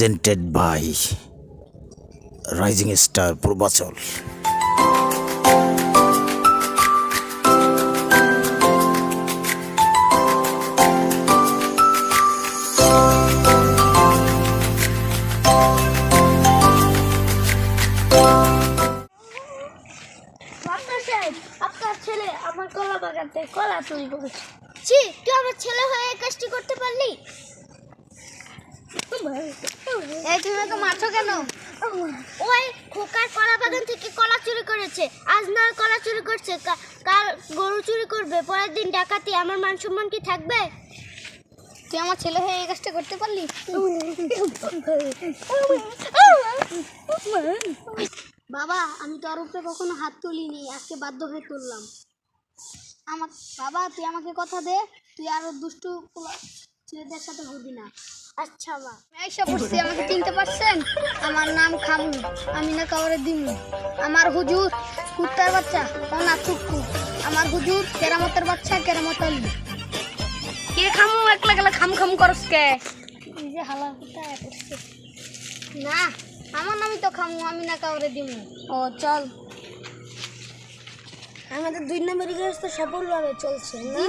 Presented by rising star Purbachal আপনার ছেলে আমার কলা থেকে কলা তুই আমার ছেলে হয়ে কাজটি করতে পারলি? এই তুমি ওকে মারছো কেন? ওই খোকার কলা বাগান থেকে কলা চুরি করেছে। আজ না কলা চুরি করছে। কাল গরু চুরি করবে। পরের দিন ডাকাতি। আমার মান সম্মান কি থাকবে? তুই আমার ছেলে হয়ে এই কাজটা করতে পারলি? বাবা আমি তোর উপরে কখনো হাত তুলিনি। আজকে বাধ্য হয়ে তুললাম। আমার বাবা তুই আমাকে কথা দে। তুই আরও দুষ্টু ছেলেদের সাথে হবি না। আচ্ছা মা। এইসব করছি আমাকে চিনতে পারছেন? আমার নাম খামু আমি না কাউরে দিমু। আমার হুজুর কুত্তার বাচ্চা না চুক্কু আমার হুজুর কেরামতের বাচ্চা কেরামত আলী। কে খামু? একলা গেলে খাম খাম করস কে? এই যে হালা কুত্তা করছে। না আমার নামই তো খামু আমি না কাউরে দিমু। ও চল। আমাদের দুই নম্বরের কাজ তো সফলভাবে চলছে না?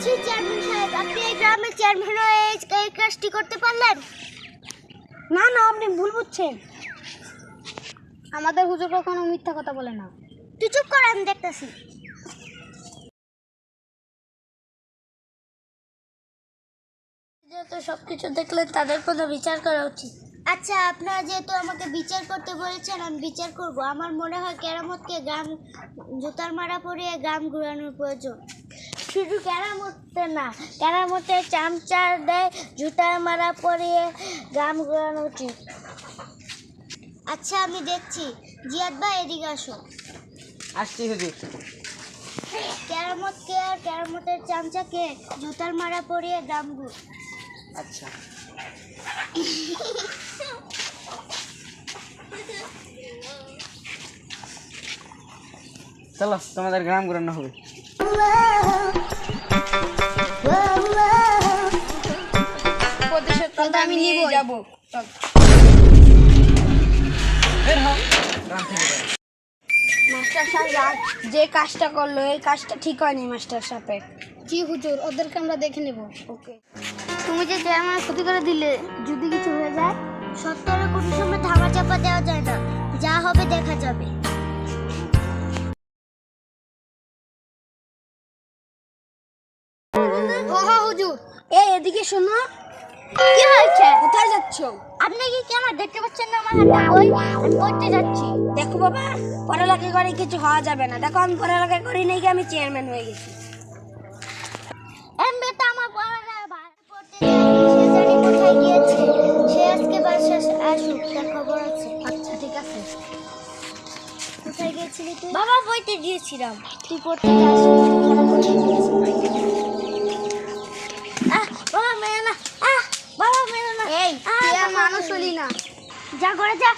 জি চেয়ারম্যান সাহেব আপনি এই গ্রামের চেয়ারম্যান হয়ে এই- কাজটি করতে পারলেন? না না আপনি ভুল বুঝছেন। আমাদের হুজুর কখনো মিথ্যা কথা বলে না। তুই চুপ কর আমি দেখতেছি। যেহেতু সবকিছু দেখলে তাদের কোনো বিচার করা উচিত। আচ্ছা আপনারা যেহেতু আমাকে বিচার করতে বলেছেন আমি বিচার করব। আমার মনে হয় কেরামতকে গ্রাম জুতার মারা পরিয়ে গ্রাম ঘুরানোর প্রয়োজন। শুধু কেরামতে না। কেরামতে চামচা দেয় জুতার মারা পরিয়ে গ্রাম ঘুরানো উচিত। আচ্ছা আমি দেখছি। জিয়াদ ভাই এদিকে আসো। আসছি হুজুর। কেরামত কে? আর কেরামতের চামচা কে? জুতার মারা পরিয়ে গ্রাম ঘুর আচ্ছা। চলো তোমাদের গ্রাম ঘুরানো হবে। তাহলে আমি নিয়ে যাব। চল। মাস্টার সাহেব যে কাজটা করল এই কাজটা ঠিক হয়নি মাস্টার সাহেব জি হুজুর ওদেরকে আমরা দেখে নেব। ওকে। তুমি যে আমার ক্ষতি করে দিলে যদি কিছু হয়ে যায়? সত্তরে কোনো সময় ধামা চাপা দেওয়া যায় না। যা হবে দেখা যাবে। হুজুর এই এদিকে শোনো। কি হয়েছে? কোথায় যাচ্ছ? আপনি কি কি আমার দেখতে পাচ্ছেন না আমার হাতে? বই আমি পড়তে যাচ্ছি। দেখো বাবা পড়ালেখা করে কিছু হওয়া যাবে না। দেখো আমি পড়ালেখা করি নাই কি আমি চেয়ারম্যান হয়ে গেছি। এমবে তো আমার পড়াটা পড়তে জানি কোথায় গিয়েছে। সে আজকে বাসা আসুক তার খবর আছে আচ্ছা ঠিক আছে। কোথায় গিয়েছিলি তুই? বাবা বইতে গিয়েছিলাম। তুই পড়তে যাস না আহ বাবা মেরে না এই না। যা করে যা।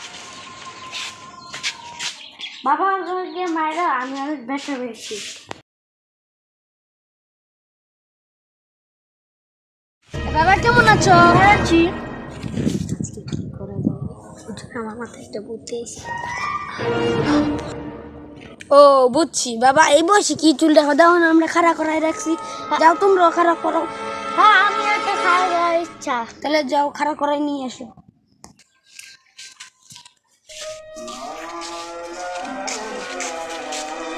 বাবা আমাকে মায়েরা আমি অনেক ব্যথা পেয়েছি। বাবা কেমন আছো? আছি। আমার মাথায় একটা বুদ্ধি ও বুঝছি। বাবা এই বয়সে কি চুল দেখো? দাও না আমরা খাড়া করাই রাখছি। যাও তোমরাও খাড়া করো। ইচ্ছা। তাহলে যাও খাড়া করাই নিয়ে এসো।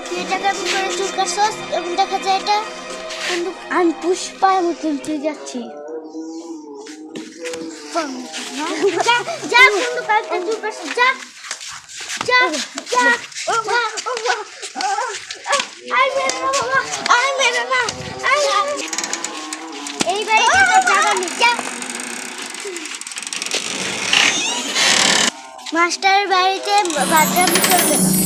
তুই এটা কেমন করে চুলকাছস এবং দেখা যায় এটা? কিন্তু আমি পুষ্পায় মতন তুই যাচ্ছি। যা যা বন্ধু। কালকে চুলকাছস যা যা যা যা আই মেরে না বাবা আই মেরে না আই এই বাড়িতে তো জায়গা নেই যা মাস্টারের বাড়িতে বাদরামি করবে।